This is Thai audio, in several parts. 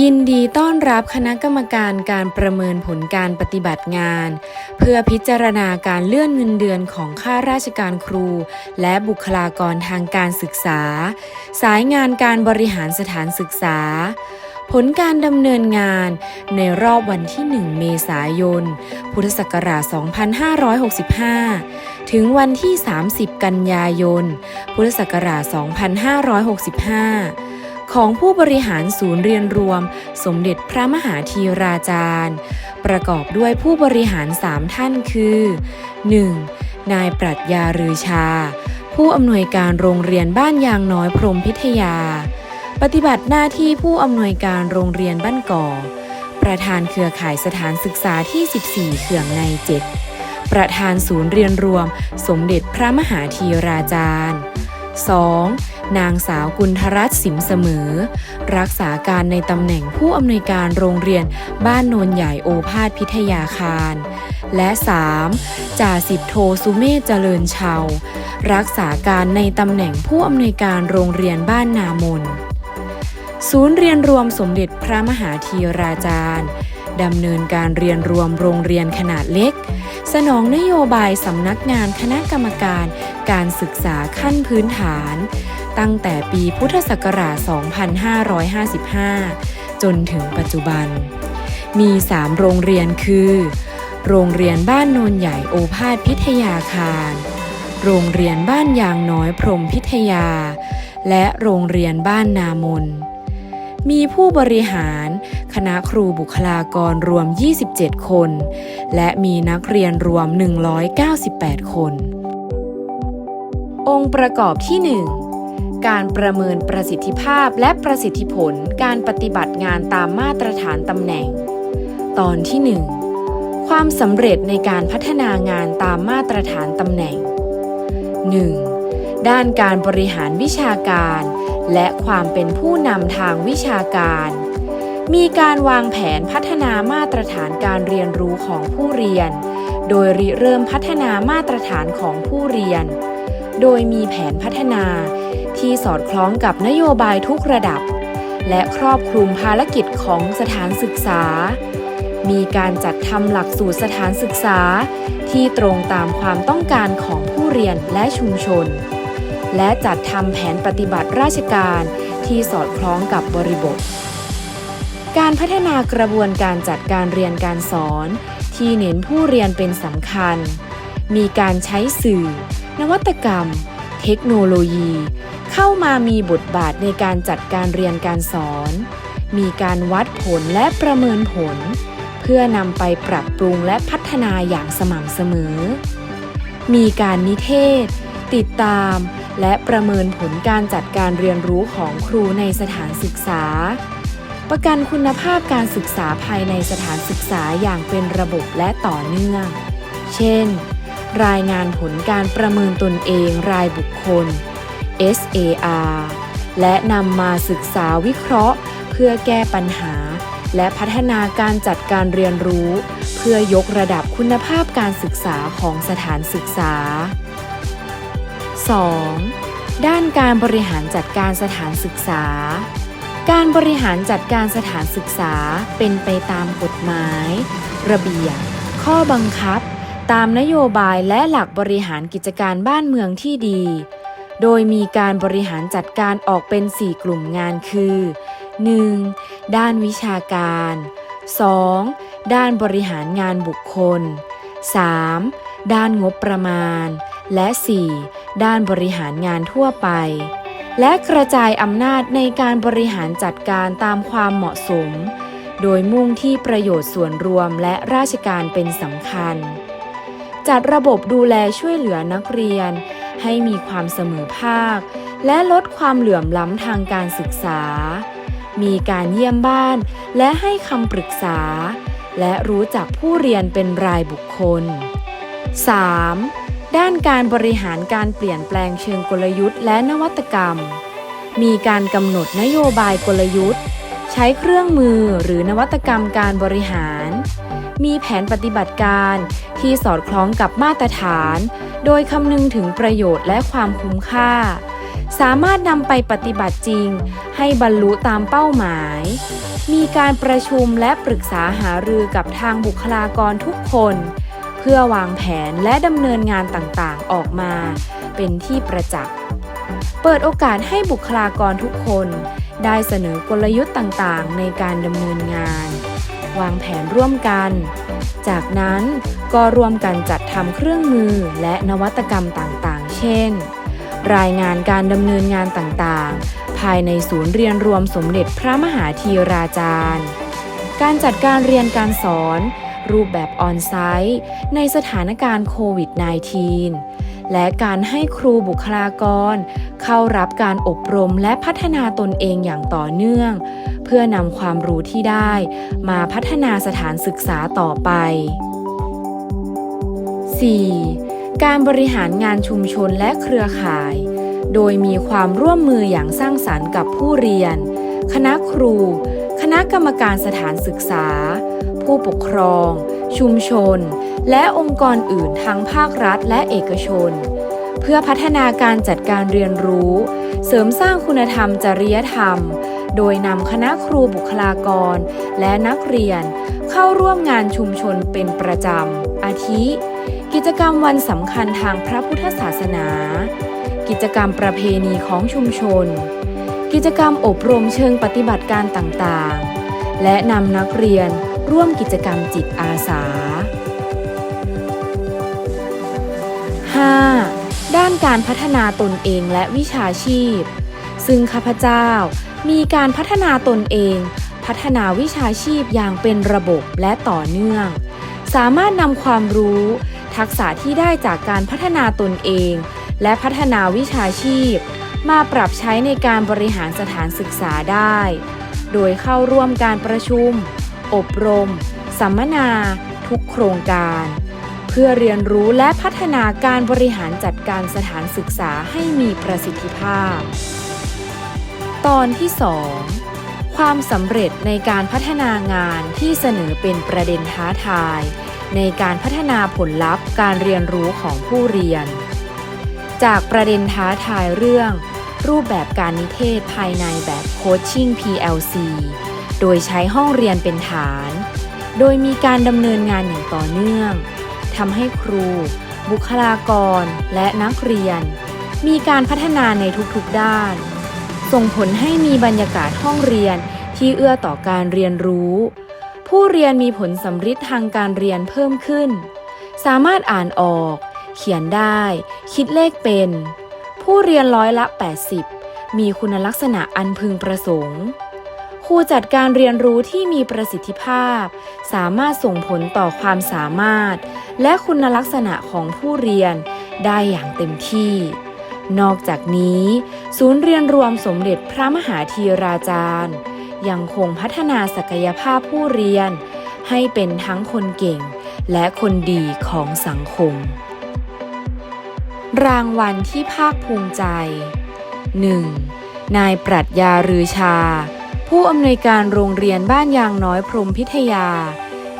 ยินดีต้อนรับคณะกรรมการการประเมินผลการปฏิบัติงาน เพื่อพิจารณาการเลื่อนเงินเดือนของข้าราชการครู และบุคลากรทางการศึกษา สายงานการบริหารสถานศึกษา ผลการดำเนินงานในรอบวันที่ 1 เมษายน พุทธศักราช 2565 ถึงวันที่ 30 กันยายน พุทธศักราช 2565 ของผู้บริหารศูนย์เรียนรวม สมเด็จพระมหาธีราจารย์ ประกอบด้วยผู้บริหาร 3 ท่านคือ 1. นายปรัชญารือชา ผู้อำนวยการโรงเรียนบ้านยางน้อยพรมพิทยา ปฏิบัติหน้าที่ผู้อำนวยการโรงเรียนบ้านก่อ ประธานเครือข่ายสถานศึกษาที่ 14 เขื่องใน 7ประธานศูนย์เรียนรวม สมเด็จพระมหาธีราจารย์ 2. นางสาวกุลธรัตน์สิมเสมอ รักษาการในตำแหน่งผู้อำนวยการโรงเรียนบ้านโนนใหญ่โอภาสพิทยาคาร และ 3. จ่าสิบโทสุเมธเจริญชาวรักษาการในตำแหน่งผู้อำนวยการโรงเรียนบ้านนามน ศูนย์เรียนรวมสมเด็จพระมหาธีราจารย์ ดำเนินการเรียนรวมโรงเรียนขนาดเล็ก สนองนโยบายสำนักงานคณะกรรมการ การศึกษาขั้นพื้นฐาน ตั้งแต่ปีพุทธศักราช 2555 จนถึงปัจจุบัน มี 3 โรงเรียนคือ โรงเรียนบ้านโนนใหญ่โอภาสพิทยาคาร โรงเรียนบ้านยางน้อยพรหมพิทยา และโรงเรียนบ้านนามน มีผู้บริหาร คณะครูบุคลากรรวม 27 คน และมีนักเรียนรวม 198 คน องค์ประกอบที่ 1การประเมินประสิทธิภาพและประสิทธิผลการปฏิบัติงานตามมาตรฐานตำแหน่ง ตอนที่ 1 ความสำเร็จในการพัฒนางานตามมาตรฐานตำแหน่ง 1. ด้านการบริหารวิชาการ และความเป็นผู้นำทางวิชาการ มีการวางแผนพัฒนามาตรฐานการเรียนรู้ของผู้เรียน โดยริเริ่มพัฒนามาตรฐานของผู้เรียน โดยมีแผนพัฒนาที่สอดคล้องกับนโยบายทุกระดับ และครอบคลุมภารกิจของสถานศึกษา มีการจัดทำหลักสูตรสถานศึกษา ที่ตรงตามความต้องการของผู้เรียนและชุมชน และจัดทำแผนปฏิบัติราชการที่สอดคล้องกับบริบท การพัฒนากระบวนการจัดการเรียนการสอน ที่เน้นผู้เรียนเป็นสำคัญ มีการใช้สื่อ นวัตกรรม เทคโนโลยี เข้ามามีบทบาทในการจัดการเรียนการสอน มีการวัดผลและประเมินผล เพื่อนำไปปรับปรุงและพัฒนาอย่างสม่ำเสมอ มีการนิเทศ ติดตาม และประเมินผลการจัดการเรียนรู้ของครูในสถานศึกษา ประกันคุณภาพการศึกษาภายในสถานศึกษาอย่างเป็นระบบและต่อเนื่อง เช่น รายงานผลการประเมินตนเองรายบุคคล SAR และนำมาศึกษาวิเคราะห์ เพื่อแก้ปัญหา และพัฒนาการจัดการเรียนรู้ เพื่อยกระดับคุณภาพการศึกษาของสถานศึกษา 2. ด้านการบริหารจัดการสถานศึกษา การบริหารจัดการสถานศึกษาเป็นไปตามกฎหมาย ระเบียบ ข้อบังคับ ตามนโยบายและหลักบริหารกิจการบ้านเมืองที่ดี โดยมีการบริหารจัดการออกเป็น 4 กลุ่มงานคือ 1. ด้านวิชาการ 2. ด้านบริหารงานบุคคล 3. ด้านงบประมาณ และ 4. ด้านบริหารงานทั่วไป และกระจายอำนาจในการบริหารจัดการตามความเหมาะสม โดยมุ่งที่ประโยชน์ส่วนรวมและราชการเป็นสำคัญ จัดระบบดูแลช่วยเหลือนักเรียน ให้มีความเสมอภาค และลดความเหลื่อมล้ำทางการศึกษา มีการเยี่ยมบ้านและให้คำปรึกษา และรู้จักผู้เรียนเป็นรายบุคคล 3. ด้านการบริหารการเปลี่ยนแปลงเชิงกลยุทธ์และนวัตกรรม มีการกำหนดนโยบายกลยุทธ์ ใช้เครื่องมือหรือนวัตกรรมการบริหาร มีแผนปฏิบัติการที่สอดคล้องกับมาตรฐาน โดยคำนึงถึงประโยชน์และความคุ้มค่า สามารถนำไปปฏิบัติจริง ให้บรรลุตามเป้าหมาย มีการประชุมและปรึกษาหารือกับทางบุคลากรทุกคน เพื่อวางแผนและดำเนินงานต่างๆ ออกมา เป็นที่ประจักษ์ เปิดโอกาสให้บุคลากรทุกคน ได้เสนอกลยุทธ์ต่างๆ ในการดำเนินงาน วางแผนร่วมกัน จากนั้นก็ร่วมกันจัดทำเครื่องมือและนวัตกรรมต่างๆ เช่น รายงานการดำเนินงานต่างๆ ภายในศูนย์เรียนรวมสมเด็จพระมหาธีราจารย์ การจัดการเรียนการสอน รูปแบบออนไซต์ในสถานการณ์โควิด -19 และการให้ครูบุคลากร เข้ารับการอบรมและพัฒนาตนเองอย่างต่อเนื่อง เพื่อนำความรู้ที่ได้ มาพัฒนาสถานศึกษาต่อไป 4. การบริหารงานชุมชนและเครือข่าย โดยมีความร่วมมืออย่างสร้างสรรค์กับผู้เรียน คณะครู คณะกรรมการสถานศึกษา ผู้ปกครอง ชุมชน และองค์กรอื่นทั้งภาครัฐและเอกชน เพื่อพัฒนาการจัดการเรียนรู้ เสริมสร้างคุณธรรมจริยธรรม โดยนำคณะครูบุคลากร และนักเรียน เข้าร่วมงานชุมชนเป็นประจำ อาทิ กิจกรรมวันสำคัญทางพระพุทธศาสนา กิจกรรมประเพณีของชุมชน กิจกรรมอบรมเชิงปฏิบัติการต่างๆ และนำนักเรียน ร่วมกิจกรรมจิตอาสา 5. ด้านการพัฒนาตนเองและวิชาชีพ ซึ่งข้าพเจ้ามีการพัฒนาตนเอง พัฒนาวิชาชีพอย่างเป็นระบบและต่อเนื่อง สามารถนำความรู้ ทักษะที่ได้จากการพัฒนาตนเอง และพัฒนาวิชาชีพ มาปรับใช้ในการบริหารสถานศึกษาได้ โดยเข้าร่วมการประชุม อบรม สัมมนา ทุกโครงการ เพื่อเรียนรู้และพัฒนาการบริหารจัดการสถานศึกษาให้มีประสิทธิภาพ ตอนที่ 2 ความสำเร็จในการพัฒนางานที่เสนอเป็นประเด็นท้าทาย ในการพัฒนาผลลัพธ์การเรียนรู้ของผู้เรียน จากประเด็นท้าทายเรื่อง รูปแบบการนิเทศภายในแบบโคชชิ่ง PLC โดยใช้ห้องเรียนเป็นฐาน โดยมีการดำเนินงานอย่างต่อเนื่องทำให้ครู บุคลากร และนักเรียน มีการพัฒนาในทุกๆด้าน ส่งผลให้มีบรรยากาศห้องเรียนที่เอื้อต่อการเรียนรู้ ผู้เรียนมีผลสำฤทธิ์ทางการเรียนเพิ่มขึ้น สามารถอ่านออก เขียนได้ คิดเลขเป็น ผู้เรียนร้อยละ 80 มีคุณลักษณะอันพึงประสงค์ ครูจัดการเรียนรู้ที่มีประสิทธิภาพ สามารถส่งผลต่อความสามารถ และคุณลักษณะของผู้เรียนได้อย่างเต็มที่ นอกจากนี้ ศูนย์เรียนรวมสมเด็จพระมหาธีราจารย์ ยังคงพัฒนาศักยภาพผู้เรียน ให้เป็นทั้งคนเก่ง และคนดีของสังคม รางวัลที่ภาคภูมิใจ 1. นายปรัชญารือชา ผู้อำนวยการโรงเรียนบ้านยางน้อยพรมพิทยา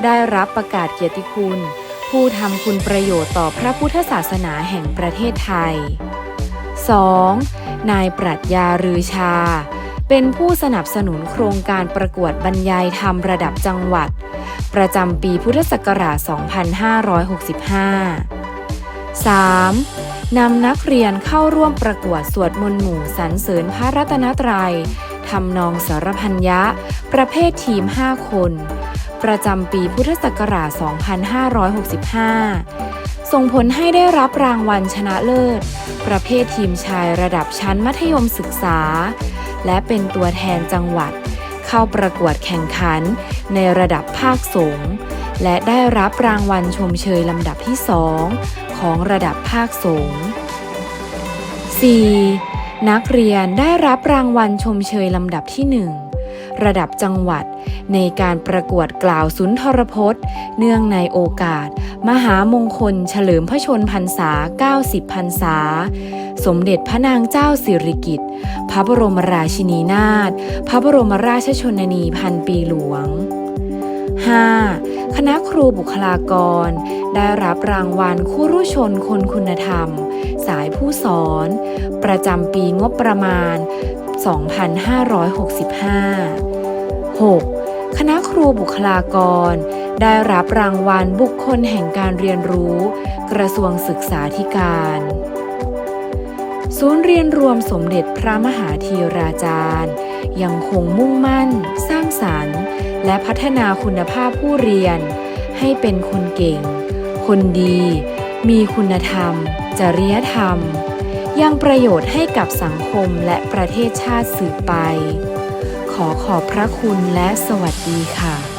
ได้รับประกาศเกียรติคุณ ผู้ทำคุณประโยชน์ต่อพระพุทธศาสนาแห่งประเทศไทย 2. นายปรัชญารือชา เป็นผู้สนับสนุนโครงการประกวดบรรยายธรรมระดับจังหวัด ประจำปีพุทธศักราช 2565 3. นำนักเรียนเข้าร่วมประกวดสวดมนต์หมู่สรรเสริญพระรัตนตรัย ทำนองสารพันยะ ประเภททีม 5 คน ประจำปีพุทธศักราช 2565 ส่งผลให้ได้รับรางวัลชนะเลิศ ประเภททีมชายระดับชั้นมัธยมศึกษา และเป็นตัวแทนจังหวัด เข้าประกวดแข่งขันในระดับภาคสงและได้รับรางวัลชมเชยลำดับที่ 2 ของระดับภาคสง 4. นักเรียนได้รับรางวัลชมเชยลำดับที่1ระดับจังหวัดในการประกวดกล่าวสุนทรพจน์ เนื่องในโอกาส มหามงคลเฉลิมพระชนพรรษา 90 พรรษา สมเด็จพระนางเจ้าสิริกิติ์พระบรมราชินีนาถพระบรมราชชนนีพันปีหลวง 5. คณะครูบุคลากร ได้รับรางวัลครูรุชนคนคุณธรรม สายผู้สอน ประจำปีงบประมาณ 2565 6. คณะครูบุคลากร ได้รับรางวัลบุคคลแห่งการเรียนรู้ กระทรวงศึกษาธิการ ศูนย์เรียนรวมสมเด็จพระมหาธีราจารย์ ยังคงมุ่งมั่น สร้างสรรค์ และพัฒนาคุณภาพผู้เรียน ให้เป็นคนเก่ง คนดี มีคุณธรรม จริยธรรม ยังประโยชน์ให้กับสังคมและประเทศชาติสืบไป ขอขอบพระคุณและสวัสดีค่ะ